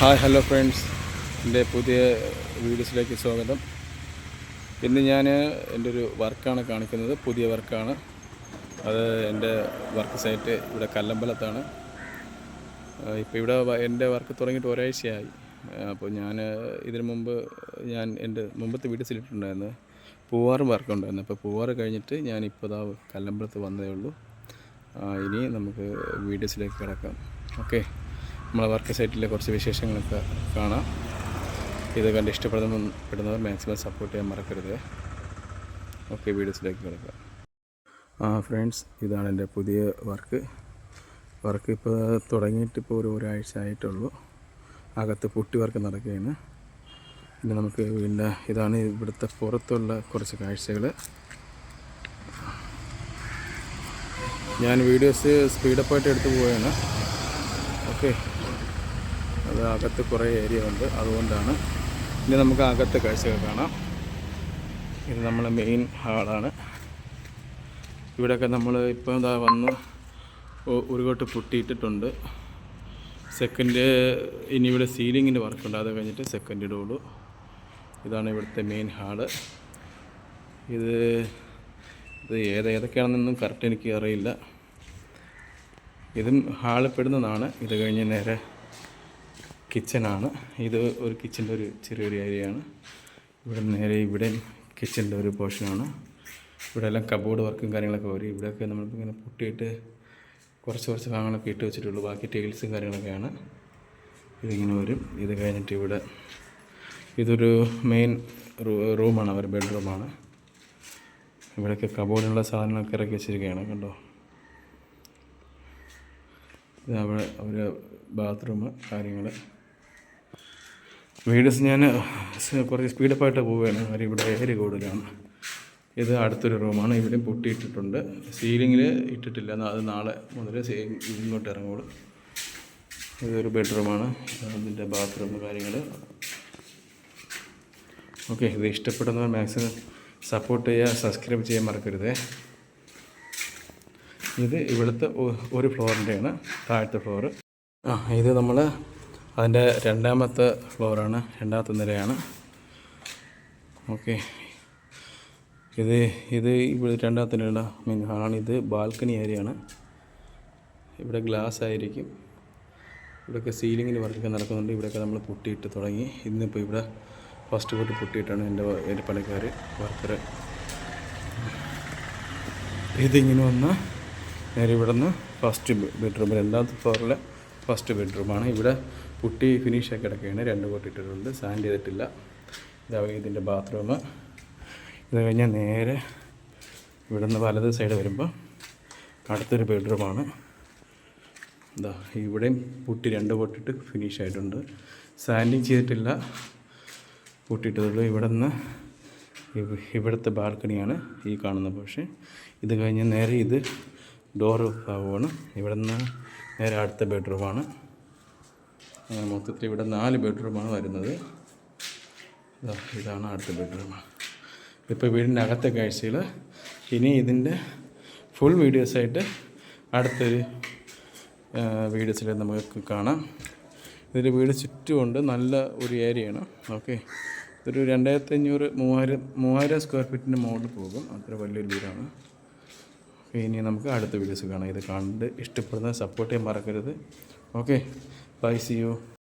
Hi hello friends. എന്റെ പുതിയ വീഡിയോസിലേക്ക് സ്വാഗതം. ഇന്ന് ഞാൻ എന്റെ ഒരു വർക്കാണ് കാണിക്കുന്നത്. പുതിയ വർക്കാണ്. അത് എന്റെ വർക്ക് സൈറ്റ് ഇവിടെ കല്ലമ്പലത്താണ്. ഇപ്പോൾ ഇവിടെ എന്റെ വർക്ക് തുടങ്ങിയിട്ട് ഒരാഴ്ചയായി. അപ്പോൾ ഞാൻ ഇതിനു മുമ്പ് ഞാൻ എന്റെ മുമ്പത്തെ വീഡിയോസിൽ പൂവാറും പൂവാറ് വർക്ക് ഉണ്ടായിരുന്നു. അപ്പോൾ പൂവാറ് കഴിഞ്ഞിട്ട് ഞാൻ ഇപ്പോൾ ഇതാ കല്ലമ്പലത്ത് വന്നതേ ഉള്ളൂ. ഇനി നമുക്ക് വീഡിയോസിലേക്ക് കിടക്കാം. ഓക്കെ. നമ്മളെ വർക്ക് സൈറ്റിലെ കുറച്ച് വിശേഷങ്ങളൊക്കെ കാണാം. ഇത് കണ്ട് ഇഷ്ടപ്പെടുന്ന പെടുന്നവർ മാക്സിമം സപ്പോർട്ട് ചെയ്യാൻ മറക്കരുത്. ഓക്കെ വീഡിയോസിലേക്ക് കിടക്കുക ആ ഫ്രണ്ട്സ് ഇതാണ് എന്റെ പുതിയ വർക്ക്. വർക്ക് ഇപ്പോൾ തുടങ്ങിയിട്ട് ഇപ്പോൾ ഒരു ഒരാഴ്ച ആയിട്ടുള്ളൂ. അകത്ത് പൊട്ടി വർക്ക് നടക്കുകയാണ്. പിന്നെ നമുക്ക് പിന്നെ ഇതാണ് ഇവിടുത്തെ പുറത്തുള്ള കുറച്ച് കാഴ്ചകൾ. ഞാൻ വീഡിയോസ് സ്പീഡപ്പായിട്ട് എടുത്തു പോവുകയാണ്. ഓക്കെ. അത് അകത്ത് കുറേ ഏരിയ ഉണ്ട്. അതുകൊണ്ടാണ് ഇനി നമുക്ക് അകത്തെ കാഴ്ചകൾ കാണാം. ഇത് നമ്മളെ മെയിൻ ഹാളാണ് ഇവിടെയൊക്കെ നമ്മൾ ഇപ്പോൾ ഇതാ വന്ന് ഉരുകോട്ട് പൊട്ടിയിട്ടിട്ടുണ്ട്. സെക്കൻഡ് ഇനി ഇവിടെ സീലിങ്ങിന്റെ വർക്കുണ്ട് അത് കഴിഞ്ഞിട്ട് സെക്കൻഡ് ഇടുള്ളൂ ഇതാണ് ഇവിടുത്തെ മെയിൻ ഹാൾ ഇത് ഇത് ഏത് ഏതൊക്കെയാണെന്നൊന്നും കറക്റ്റ് എനിക്ക് അറിയില്ല. ഇതും ഹാളിൽ പെടുന്നതാണ്. ഇത് കഴിഞ്ഞ് നേരെ കിച്ചനാണ് ഇത് ഒരു കിച്ചന്റെ ഒരു ചെറിയൊരു ഏരിയയാണ് ഇവിടെ നേരെ ഇവിടെ കിച്ചന്റെ ഒരു പോർഷനാണ് ഇവിടെ എല്ലാം കബോർഡ് വർക്കും കാര്യങ്ങളൊക്കെ വരും ഇവിടെയൊക്കെ നമ്മളിപ്പോൾ ഇങ്ങനെ പൊട്ടിയിട്ട് കുറച്ച് കുറച്ച് ഭാഗങ്ങളൊക്കെ ഇട്ട് വെച്ചിട്ടുള്ളൂ. ബാക്കി ടൈൽസും കാര്യങ്ങളൊക്കെയാണ്. ഇതിങ്ങനെ വരും. ഇത് കഴിഞ്ഞിട്ട് ഇവിടെ ഇതൊരു മെയിൻ റൂമാണ് അവർ ബെഡ്റൂമാണ് ഇവിടെയൊക്കെ കബോർഡിനുള്ള സാധനങ്ങളൊക്കെ ഇറക്കി വെച്ചിരിക്കുകയാണ്. കണ്ടോ? ഇത് അവിടെ അവർ ബാത്റൂം കാര്യങ്ങൾ വീഡിയോസ് ഞാൻ കുറച്ച് സ്പീഡപ്പായിട്ട് പോവുകയാണ്. കാര്യം ഇവിടെ ഏരി കൂടുതലാണ് ഇത് അടുത്തൊരു റൂമാണ്. ഇവിടെയും പൊട്ടിയിട്ടിട്ടുണ്ട്. സീലിങ്ങിൽ ഇട്ടിട്ടില്ല. അത് നാളെ മുതൽ സെയിം ഇങ്ങോട്ട് ഇറങ്ങുള്ളൂ. ഇതൊരു ബെഡ്റൂമാണ്. അതിന്റെ ബാത്റൂം കാര്യങ്ങൾ ഓക്കെ ഇത് ഇഷ്ടപ്പെടുന്നവർ മാക്സിമം സപ്പോർട്ട് ചെയ്യുക സബ്സ്ക്രൈബ് ചെയ്യാൻ മറക്കരുതേ. ഇത് ഇവിടുത്തെ ഒരു ഫ്ലോറിന്റെയാണ് താഴത്തെ ഫ്ലോറ്. ആ ഇത് നമ്മൾ അതിന്റെ രണ്ടാമത്തെ ഫ്ലോറാണ് രണ്ടാമത്തെ നിലയാണ് ഓക്കെ. ഇത് ഇത് ഇവിടെ രണ്ടാമത്തെ നിരയുള്ള മീൻ ഹാളാണ്. ഇത് ബാൽക്കണി ഏരിയയാണ്. ഇവിടെ ഗ്ലാസ് ആയിരിക്കും. ഇവിടെയൊക്കെ സീലിങ്ങിന് വർക്കൊക്കെ നടക്കുന്നുണ്ട്. ഇവിടെയൊക്കെ നമ്മൾ പൊട്ടിയിട്ട് തുടങ്ങി. ഇന്നിപ്പോൾ ഇവിടെ ഫസ്റ്റ് പോയിട്ട് പൊട്ടിയിട്ടാണ് എന്റെ എന്റെ പണിക്കാർ വർക്കർ ഇതിങ്ങനെ വന്ന് നേരെ ഇവിടെ നിന്ന് ഫസ്റ്റ് ബെഡ്റൂം രണ്ടാമത്തെ ഫ്ലോറിലെ ഫസ്റ്റ് ബെഡ്റൂമാണ് ഇവിടെ പുട്ടി ഫിനിഷ് ആക്കി കിടക്കുകയാണ്. രണ്ട് കൊട്ടിട്ടിട്ടുണ്ട് സാൻഡ് ചെയ്തിട്ടില്ല. ഇതാ ഇതിന്റെ ബാത്റൂം ഇത് കഴിഞ്ഞാൽ നേരെ ഇവിടുന്ന് വലത് സൈഡ് വരുമ്പോൾ അടുത്തൊരു ബെഡ്റൂമാണ് എന്താ ഇവിടെയും പുട്ടി രണ്ട് പൊട്ടിട്ട് ഫിനിഷ് ആയിട്ടുണ്ട്. സാൻഡിങ് ചെയ്തിട്ടില്ല. പൊട്ടിയിട്ടതുള്ളൂ. ഇവിടെ നിന്ന് ഇവിടുത്തെ ബാൽക്കണിയാണ് ഈ കാണുന്ന പക്ഷേ ഇത് കഴിഞ്ഞ് നേരെ ഇത് ഡോർ ആവുകയാണ് ഇവിടെ നിന്ന് നേരെ അടുത്ത ബെഡ്റൂമാണ് അങ്ങനെ മൊത്തത്തിൽ ഇവിടെ നാല് ബെഡ്റൂമാണ് വരുന്നത്. ഇതാ ഇതാണ് അടുത്ത ബെഡ്റൂം. ഇപ്പോൾ വീടിന്റെ അകത്തെ കാഴ്ചകൾ ഇനി ഇതിന്റെ ഫുൾ വീഡിയോസായിട്ട് അടുത്തൊരു വീഡിയോസിൽ നമുക്ക് കാണാം. ഇതിന്റെ വീട് ചുറ്റുമുണ്ട് നല്ല ഒരു ഏരിയയാണ്. ഓക്കെ. ഇതൊരു രണ്ടായിരത്തി അഞ്ഞൂറ് മൂവായിരം മൂവായിരം സ്ക്വയർ ഫീറ്റിന്റെ മുകളിൽ പോകും. അത്ര വലിയൊരു വീടാണ്. ഇനി നമുക്ക് അടുത്ത വീഡിയോസ് കാണാം. ഇത് കണ്ട് ഇഷ്ടപ്പെടുന്ന സപ്പോർട്ട് ചെയ്യാൻ മറക്കരുത്. ഓക്കെ. Bye. See you.